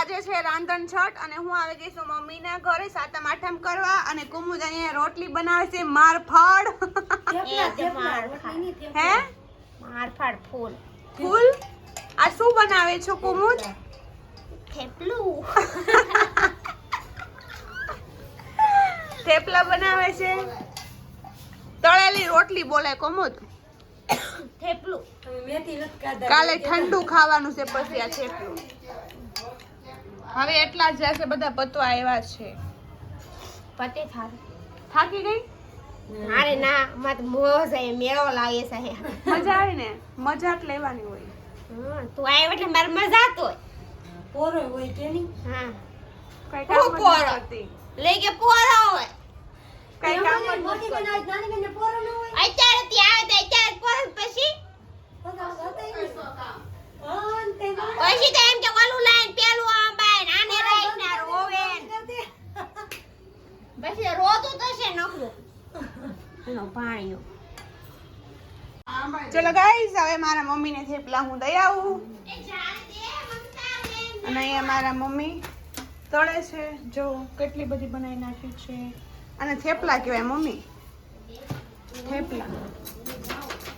આજે છે રાંધણ છઠ અને હું આવી ગઈ છું મમ્મીના ઘરે સાતમ આઠમ કરવા અને કુમુદ અહીંયા રોટલી બનાવે છે મારફાડ. હે? મારફાડ ફૂલ. ફૂલ? આ શું બનાવે છો કુમુદ? થેપલું થેપલા બનાવે છે? તળેલી રોટલી બોલે કુમુદ. થેપલું કાલે ઠંડુ ખાવાનું છે પછી આ થેપલું હવે એટલા જ જશે બધા પતવા આવ્યા છે. પતે થાર થાકી ગઈ? અરે ના મત મોજ એ મેળો લાગે છે. મજા આવે ને? મજા જ લેવાની હોય. હમ, તું આવ્યો એટલે મારે મજા તો પોરો હોય કે નહીં? હા. કઈ કામ પોરો. લઈ કે પોરો હોય. કઈ કામ નથી બનાવે નાની કે પોરો ન હોય અત્યારે ત્યાં આવે તો અત્યારે પોરો પછી તો તો હતા ઈ ને. હા, ને તે ના. પછી તો એમ કે ઓલું લાઈન પેલું આમ બાય ને આને રાઈટ ના રોવે ને. પછી રોતું થશે નખરું એનો પાણીઓ ગાઈસ હવે મારા મમ્મીને થેપલા હું દઈ આવું અને અહીંયા મારા મમ્મી તળે છે જો કેટલી બધી બનાવી નાખી છે અને થેપલા કહેવાય મમ્મી થેપલા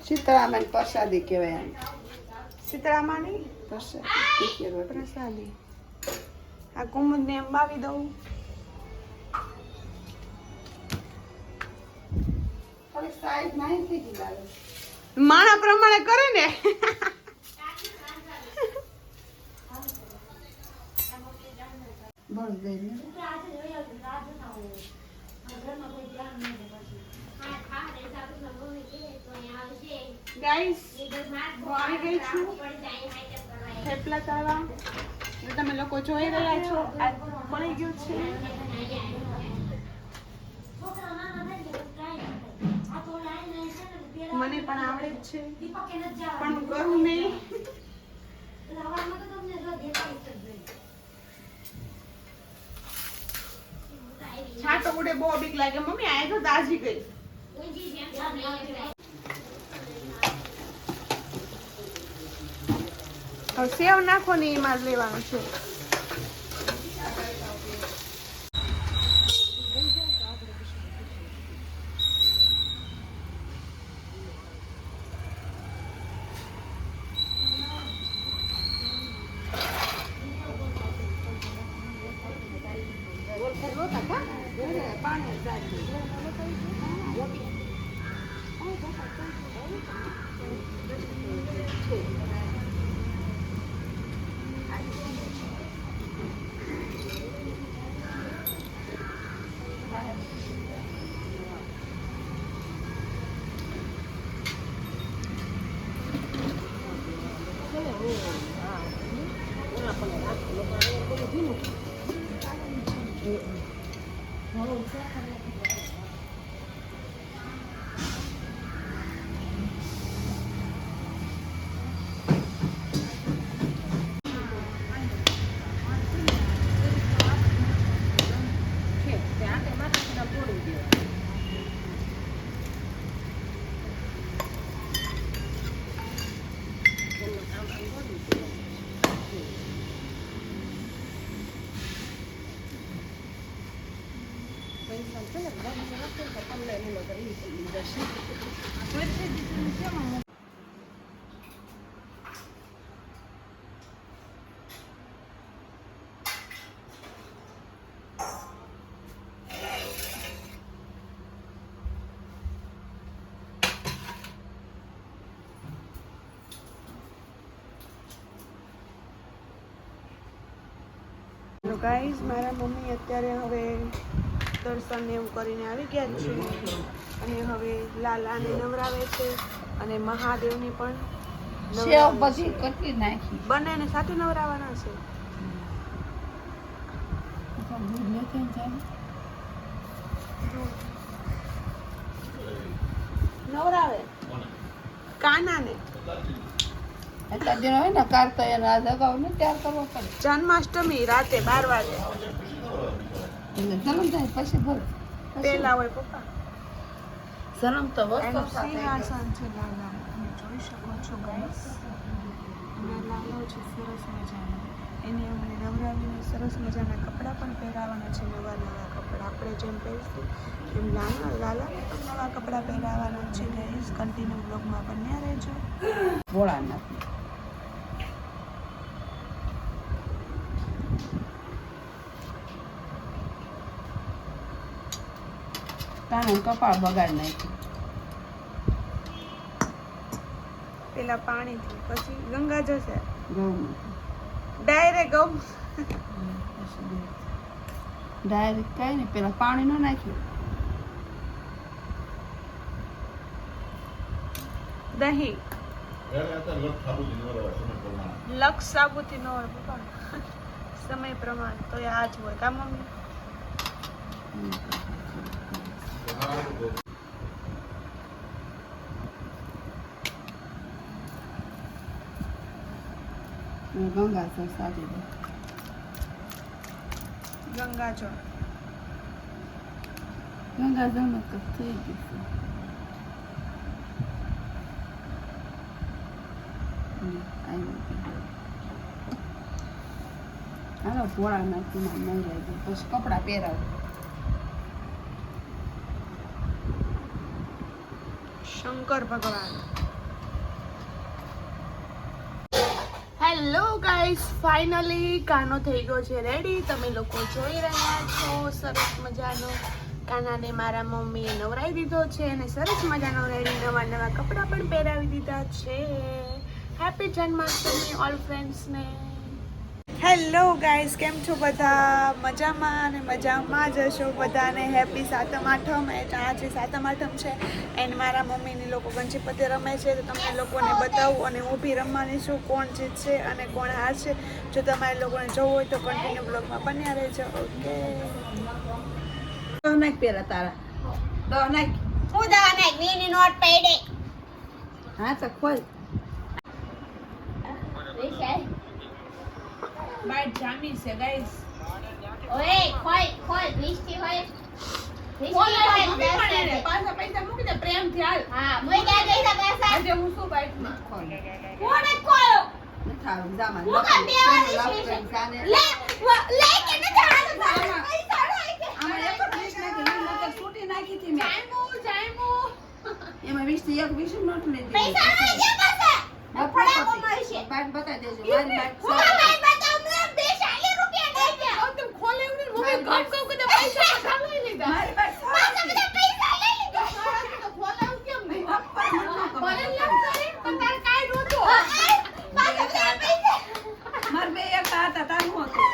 શીતળામાં પ્રસાદી કહેવાય આને. શીતળામાની પ્રસાદી. પ્રસાદી આ કુમુદને એમ બાવી દઉં થોડીક સાઈઝ નાની થઈ ગઈ. માણા પ્રમાણે કરે ને. બસ દઈ ને. ગાઈસ હું આવી ગઈ છું. થેપલા તળવા તમે લોકો જોઈ રહ્યા છો આ બની ગયું છે. મને પણ આવડે જ છે. પણ હું કરું નહીં. છાતો ઉડે બહુ બીક લાગે. મમ્મી આ તો દાજી ગઈ. સેવ નાખો ને એમાં લેવાનું છે. તો ગાઈઝ મારા મમ્મી અત્યારે હવે દર્શન ને એવું કરીને આવી ગયા છે અને હવે લાલાને નવરાવે છે અને મહાદેવની પણ સેવ પછી છે. નાખી. બંનેને સાથે નવરાવાના છે. નવરાવે. કાનાને. જન્માષ્ટમી રાતે બાર વાગે. એટલે જન્મ થાય પછી ભલે પેલા હોય પપ્પા જન્મ તો વસ્તુ સિંહાસન છે લાલાનું તમે જોઈ શકો છો ગાઈસ લાલો છે સરસ મજાનો એને અમને નવરાવીને સરસ મજાના કપડાં પણ પહેરાવાના છે નવા નવા કપડાં આપણે જેમ પહેરશું એમ લાલા લાલાને પણ નવા કપડાં પહેરાવાના છે ગાઈસ કન્ટિન્યુ બ્લોગમાં બન્યા રહેજો ભોળાનાથ તાણે કપાળ બગાડ નાખ્યું. પેલા પાણીથી પછી ગંગા જશે. ડાયરેક્ટ ગૌ ડાયરેક્ટ કઈ નહીં પેલા પાણી ન નાખ્યું. દહીં. લક્ષ સાબુતી ન હોય પપ્પા. સમય પ્રમાણે તો એ આ જ હોય. કા મમ્મી? ગંગા સર સાચી દે ગંગાજળ ગંગા જળમાં તો થઈ ગયું. હાલો ભોળાનાથનું નામ નહીં લાગ્યું પછી કપડાં પહેરાવું. શંકર ભગવાન. હેલો ગાઈસ ફાઇનલી કાનો થઈ ગયો છે રેડી તમે લોકો જોઈ રહ્યા છો સરસ મજાનો. કાનાને મારા મમ્મીએ નવરાવી દીધો છે અને સરસ મજાનો રેડી નવા નવા કપડાં પણ પહેરાવી દીધા છે. હેપી જન્માષ્ટમી ઓલ ફ્રેન્ડ્સને હેલો ગાઈઝ કેમ છો બધા? મજામાં અને મજામાં જ હશો બધાને? હેપી સાતમ આઠમ એટલે આજે સાતમ આઠમ છે એન્ડ મારા મમ્મીની લોકો ગંજીપતિ રમે છે તો તમને લોકોને બતાવું અને હું બી રમવાની છું કોણ જીતશે અને કોણ હારશે. જો તમારે લોકોને જોવું હોય તો કન્ટિન્યુ બ્લોગમાં બન્યા રહેજો ઓકે પેલા નાખ તારા. દહ નાખ હું દવા નાખ વીની નોટ પૈડે હા તો ખોલ. બાઈટ જામી છે ગાઈસ ઓય ખોય ખોય વીસથી હોય. વીસથી હોય. પાછા પૈસા મૂકી દે પ્રેમથી હાલ. હા મુઈ ક્યાં ગઈ તા આજે હું શું ખોલ જામાં હું કામ છે? લે લે કે. પૈસા એક વીસ નાખી નકર છૂટી નાખી હતી મેં. એમાં વીસથી એક વીસ નોટ પૈસા લઈ મળશે. બતાવી દેજો. મારી બાટ હું કામ આઈ બતાવું ને બે ચાલીસ રૂપિયા દઈ દે તો ખોલે એવડી મમ્મી ગમ ગમ કરીને પૈસા ખાલી લીધા મારી બાટ પાછા બધા પૈસા લઈ લીધા તો ખોલાવ કેમ નહીં ઉપર મને ન ભલે ખબર. લેવું તારે, પણ તારે કાંઈ નહોતું. પાછા બધા પૈસા હતા હતું.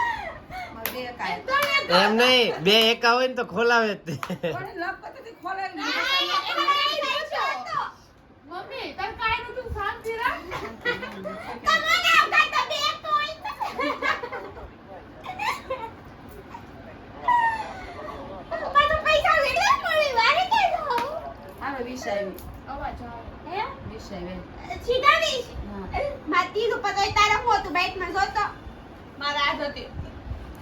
એમ નહીં બે એકા હોય ને તો ખોલાવે જ તે કઈ કાંઈ નહોતું, શાંતિ રાખ. તો તો આવી અવાજ આવે. હે સીધા વીસ માતી નું પતોય તારા હું બાઈકમાં જોતો મારે આજ હતી.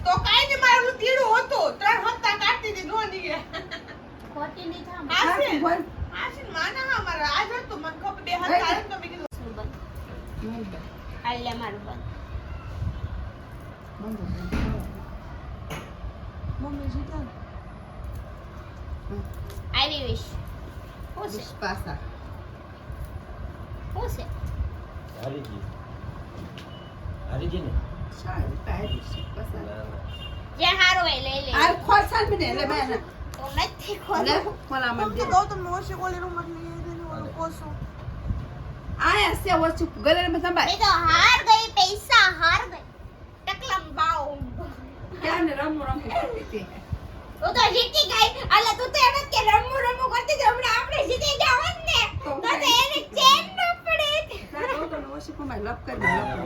તો કાંઈ નહીં, મારું તીડું હતું. ત્રણ હપ્તા કાઢતી હતી, નો નીકળે. ખોટી ની થામ આ છે. હા, બોલ. આ છે ને, માના હા, મારા આજ હતું. મને ખબર બે હાથ આવે તો મેં કીધું, નહીં આલ્યા મારું બંધ બંધ બંધ. મમ્મી જીતા ને. વિશ પાસા હું છે સારું પહેરી છે પસંદ જે હારો એ લઈ લે. આ ખોસાલ મને લે મેં તો નથી ખોલે મને મને તો તમને ઓછી કોલી રૂમમાં લઈ દેને ઓલું કોસો આયા સે ઓછું ગલેરમાં સંભાળ. એ તો હાર ગઈ પૈસા હાર ગઈ. ટકલમ બાવ. ક્યાં રમો રમો કરતી તું તો જીતી ગઈ. એટલે તું તો એમ કે રમો રમો કરતી હતી. હમણાં આપણે જીતી જવાનું ને તો એને ચેન ન પડે. તો તો ઓછી કોમાં લપ કરી લપ